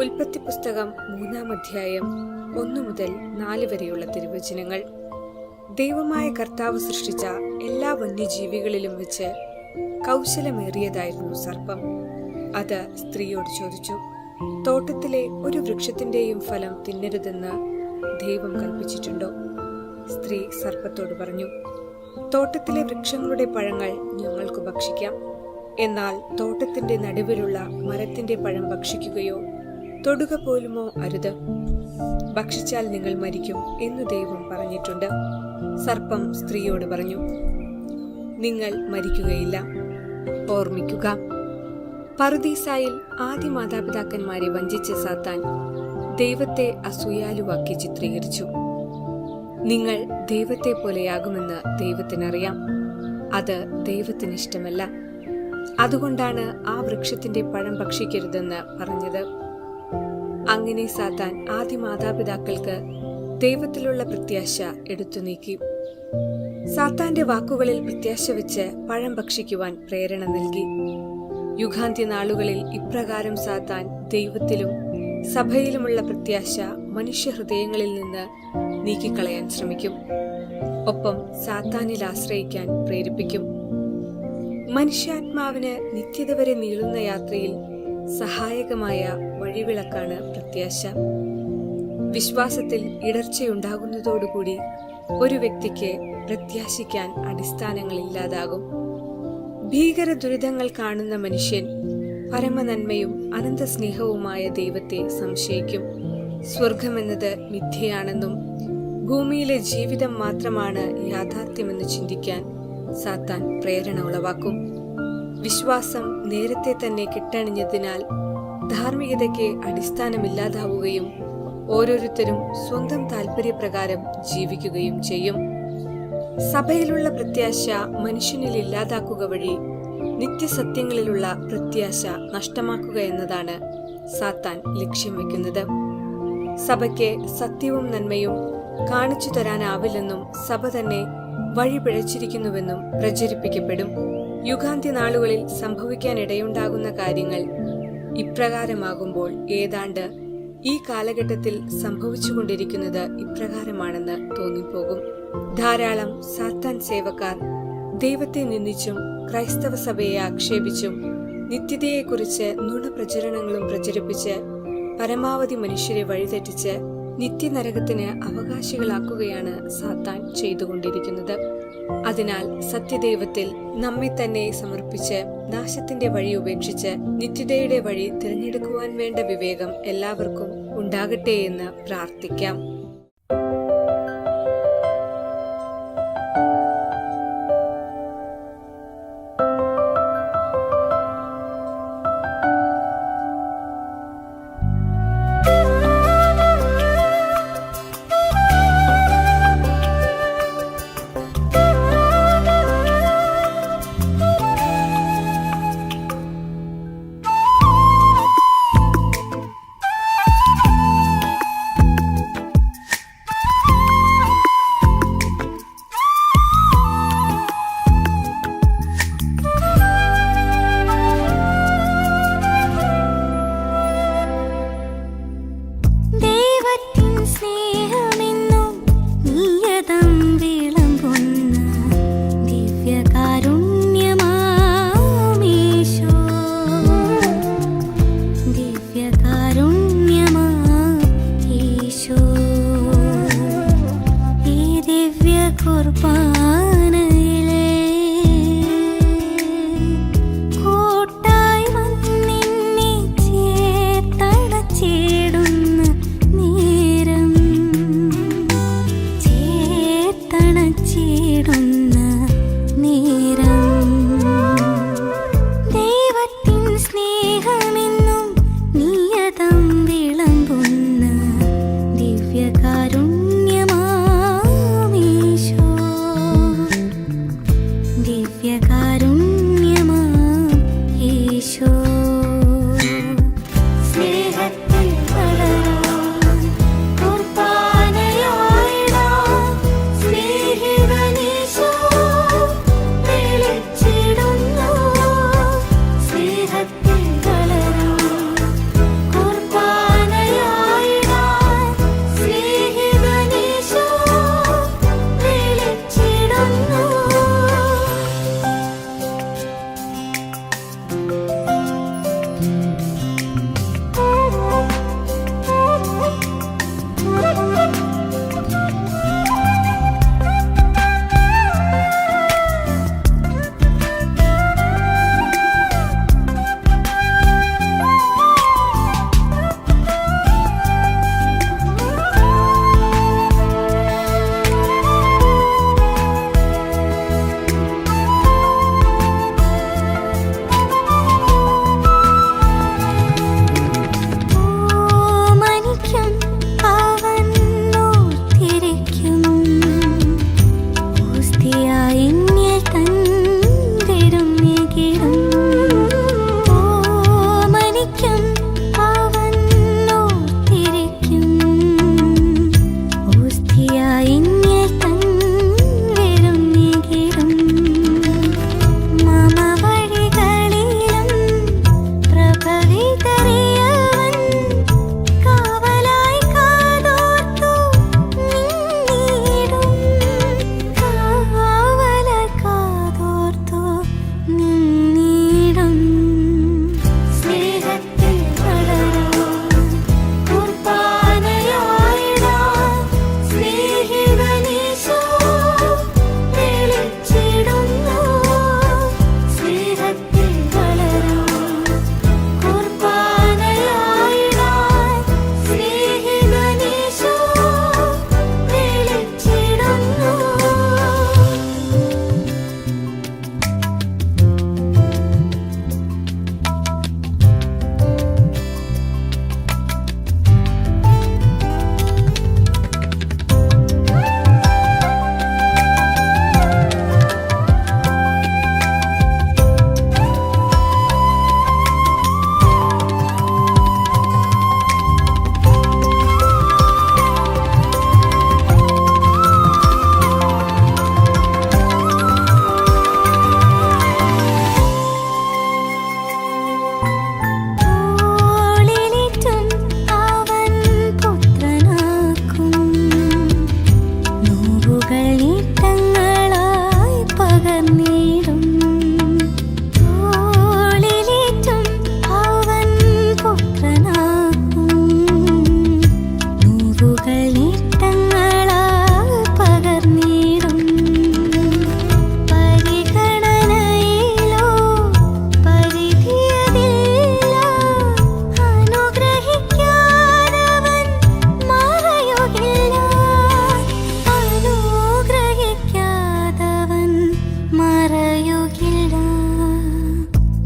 ഉൽപ്പത്തി പുസ്തകം മൂന്നാം അധ്യായം ഒന്നു മുതൽ നാല് വരെയുള്ള തിരുവചനങ്ങൾ. ദൈവമായ കർത്താവ് സൃഷ്ടിച്ച എല്ലാ വന്യജീവികളിലും വെച്ച് കൗശലമേറിയതായിരുന്നു സർപ്പം. അത് സ്ത്രീയോട് ചോദിച്ചു തോട്ടത്തിലെ ഒരു വൃക്ഷത്തിന്റെയും ഫലം തിന്നരുതെന്ന് ദൈവം കൽപ്പിച്ചിട്ടുണ്ടോ? സ്ത്രീ സർപ്പത്തോട് പറഞ്ഞു തോട്ടത്തിലെ വൃക്ഷങ്ങളുടെ പഴങ്ങൾ ഞങ്ങൾക്ക് ഭക്ഷിക്കാം. എന്നാൽ തോട്ടത്തിന്റെ നടുവിലുള്ള മരത്തിന്റെ പഴം ഭക്ഷിക്കുകയോ തൊടുക പോലുമോ അരുത്. ഭക്ഷിച്ചാൽ നിങ്ങൾ മരിക്കും എന്ന് ദൈവം പറഞ്ഞിട്ടുണ്ട്. സർപ്പം സ്ത്രീയോട് പറഞ്ഞു നിങ്ങൾ മരിക്കുകയില്ല. ഓർമ്മിക്കുക. പറുദീസായിൽ ആദ്യ മാതാപിതാക്കന്മാരെ വഞ്ചിച്ച സാത്താൻ ദൈവത്തെ അസൂയാലുവാക്കി ചിത്രീകരിച്ചു. നിങ്ങൾ ദൈവത്തെ പോലെയാകുമെന്ന് ദൈവത്തിനറിയാം. അത് ദൈവത്തിന് ഇഷ്ടമല്ല അതുകൊണ്ടാണ് ആ വൃക്ഷത്തിന്റെ പഴം ഭക്ഷിക്കരുതെന്ന് പറഞ്ഞത്. അങ്ങനെ സാത്താൻ ആദ്യ മാതാപിതാക്കൾക്ക് ദൈവത്തിലുള്ള പ്രത്യാശ എടുത്തു നീക്കി. സാത്താന്റെ വാക്കുകളിൽ പ്രത്യാശ വെച്ച് പഴം ഭക്ഷിക്കുവാൻ പ്രേരണ നൽകി. യുഗാന്ത്യ നാളുകളിൽ ഇപ്രകാരം സാത്താൻ ദൈവത്തിലും സഭയിലുമുള്ള പ്രത്യാശ മനുഷ്യഹൃദയങ്ങളിൽ നിന്ന് നീക്കിക്കളയാൻ ശ്രമിക്കും. ഒപ്പം സാത്താനിൽ ആശ്രയിക്കാൻ പ്രേരിപ്പിക്കും. മനുഷ്യാത്മാവിന് നിത്യത വരെ നീളുന്ന യാത്രയിൽ സഹായകമായ വഴിവിളക്കാണ് പ്രത്യാശ. വിശ്വാസത്തിൽ ഇടർച്ചയുണ്ടാകുന്നതോടുകൂടി ഒരു വ്യക്തിക്ക് പ്രത്യാശിക്കാൻ അടിസ്ഥാനങ്ങളില്ലാതാകും. ഭീകര ദുരിതങ്ങൾ കാണുന്ന മനുഷ്യൻ പരമനന്മയും അനന്ത സ്നേഹവുമായ ദൈവത്തെ സംശയിക്കും. സ്വർഗമെന്നത് മിഥ്യയാണെന്നും ഭൂമിയിലെ ജീവിതം മാത്രമാണ് യാഥാർത്ഥ്യമെന്ന് ചിന്തിക്കാൻ സാത്താൻ പ്രേരണ ഉളവാക്കും. വിശ്വാസം നേരത്തെ തന്നെ കെട്ടണിഞ്ഞതിനാൽ ധാർമ്മികതയ്ക്ക് അടിസ്ഥാനമില്ലാതാവുകയും ഓരോരുത്തരും സ്വന്തം താല്പര്യപ്രകാരം ജീവിക്കുകയും ചെയ്യും. സഭയിലുള്ള പ്രത്യാശ മനുഷ്യനിൽ ഇല്ലാതാക്കുക വഴി നിത്യസത്യങ്ങളിലുള്ള പ്രത്യാശ നഷ്ടമാക്കുക എന്നതാണ് സാത്താൻ ലക്ഷ്യം വെക്കുന്നത്. സഭയ്ക്ക് സത്യവും നന്മയും കാണിച്ചു തരാനാവില്ലെന്നും സഭ തന്നെ വഴിപിഴച്ചിരിക്കുന്നുവെന്നും പ്രചരിപ്പിക്കപ്പെടും. യുഗാന്ത്യ നാളുകളിൽ സംഭവിക്കാനിടയുണ്ടാകുന്ന കാര്യങ്ങൾ ഇപ്രകാരമാകുമ്പോൾ ഏതാണ്ട് ഈ കാലഘട്ടത്തിൽ സംഭവിച്ചുകൊണ്ടിരിക്കുന്നത് ഇപ്രകാരമാണെന്ന് തോന്നിപ്പോകും. ധാരാളം സാത്താൻ സേവക്കാർ ദൈവത്തെ നിന്ദിച്ചും ക്രൈസ്തവ സഭയെ ആക്ഷേപിച്ചും നിത്യതയെക്കുറിച്ച് നുണപ്രചരണങ്ങളും പ്രചരിപ്പിച്ച് പരമാവധി മനുഷ്യരെ വഴിതെറ്റിച്ച് നിത്യനരകത്തിന് അവകാശികളാക്കുകയാണ് സാത്താൻ ചെയ്തുകൊണ്ടിരിക്കുന്നത്. അതിനാൽ സത്യദൈവത്തിൽ നമ്മെ തന്നെ സമർപ്പിച്ച് നാശത്തിന്റെ വഴി ഉപേക്ഷിച്ച് നിത്യതയുടെ വഴി തിരഞ്ഞെടുക്കുവാൻ വേണ്ട വിവേകം എല്ലാവർക്കും ഉണ്ടാകട്ടെ എന്ന് പ്രാർത്ഥിക്കാം. സ്നേഹമെന്നും നിയതം വിളമ്പുന്ന ദിവ്യകാരുണ്യമാമീശോ ദിവ്യകാരുണ്യമാീശോ ഈ ദിവ്യ കുർബാനയിലെ யாரும்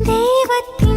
ദൈവത്തിൽ